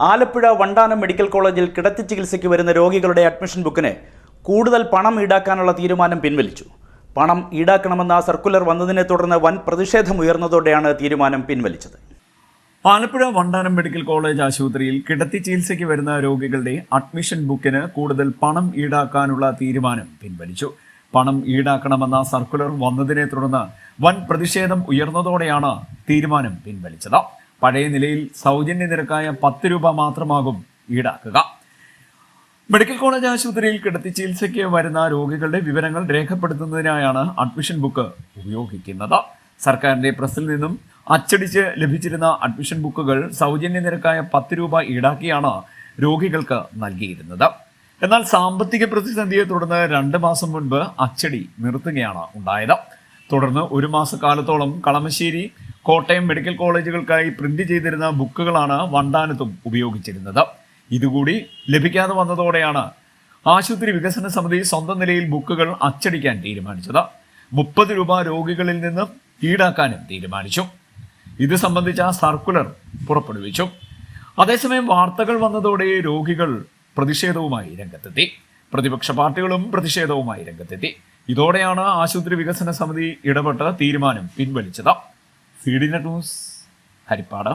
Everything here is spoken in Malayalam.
ആലപ്പുഴ വണ്ടാനം മെഡിക്കൽ കോളേജിൽ കിടത്തി ചികിത്സയ്ക്ക് വരുന്ന രോഗികളുടെ അഡ്മിഷൻ ബുക്കിന് കൂടുതൽ പണം ഈടാക്കാനുള്ള തീരുമാനം പിൻവലിച്ചു. പണം ഈടാക്കണമെന്ന സർക്കുലർ വന്നതിനെ തുടർന്ന് വൻ പ്രതിഷേധം ഉയർന്നതോടെയാണ് തീരുമാനം പിൻവലിച്ചത്. ആലപ്പുഴ വണ്ടാനം മെഡിക്കൽ കോളേജ് ആശുപത്രിയിൽ കിടത്തി ചികിത്സയ്ക്ക് വരുന്ന രോഗികളുടെ അഡ്മിഷൻ ബുക്കിന് കൂടുതൽ പണം ഈടാക്കാനുള്ള തീരുമാനം പിൻവലിച്ചു. പണം ഈടാക്കണമെന്ന സർക്കുലർ വന്നതിനെ തുടർന്ന് വൻ പ്രതിഷേധം ഉയർന്നതോടെയാണ് തീരുമാനം പിൻവലിച്ചത്. പഴയ നിലയിൽ സൗജന്യ നിരക്കായ പത്ത് രൂപ മാത്രമാകും ഈടാക്കുക. മെഡിക്കൽ കോളേജ് ആശുപത്രിയിൽ കിടത്തി ചികിത്സയ്ക്ക് വരുന്ന രോഗികളുടെ വിവരങ്ങൾ രേഖപ്പെടുത്തുന്നതിനായാണ് അഡ്മിഷൻ ബുക്ക് ഉപയോഗിക്കുന്നത്. സർക്കാരിന്റെ പ്രസിൽ നിന്നും അച്ചടിച്ച് ലഭിച്ചിരുന്ന അഡ്മിഷൻ ബുക്കുകൾ സൗജന്യ നിരക്കായ പത്ത് രൂപ ഈടാക്കിയാണ് രോഗികൾക്ക് നൽകിയിരുന്നത്. എന്നാൽ സാമ്പത്തിക പ്രതിസന്ധിയെ തുടർന്ന് രണ്ട് മാസം മുൻപ് അച്ചടി നിർത്തുകയാണ് ഉണ്ടായത്. തുടർന്ന് ഒരു മാസക്കാലത്തോളം കളമശ്ശേരി കോട്ടയം മെഡിക്കൽ കോളേജുകൾക്കായി പ്രിന്റ് ചെയ്തിരുന്ന ബുക്കുകളാണ് വണ്ടാനത്തും ഉപയോഗിച്ചിരുന്നത്. ഇതുകൂടി ലഭിക്കാതെ വന്നതോടെയാണ് ആശുപത്രി വികസന സമിതി സ്വന്തം നിലയിൽ ബുക്കുകൾ അച്ചടിക്കാൻ തീരുമാനിച്ചത്. മുപ്പത് രൂപ രോഗികളിൽ നിന്ന് ഈടാക്കാനും തീരുമാനിച്ചു. ഇത് സംബന്ധിച്ച സർക്കുലർ പുറപ്പെടുവിച്ചു. അതേസമയം വാർത്തകൾ വന്നതോടെ രോഗികൾ പ്രതിഷേധവുമായി രംഗത്തെത്തി. പ്രതിപക്ഷ പാർട്ടികളും പ്രതിഷേധവുമായി രംഗത്തെത്തി. ഇതോടെയാണ് ആശുപത്രി വികസന സമിതി ഇടപെട്ട് തീരുമാനം പിൻവലിച്ചത്. C D net news Haripad.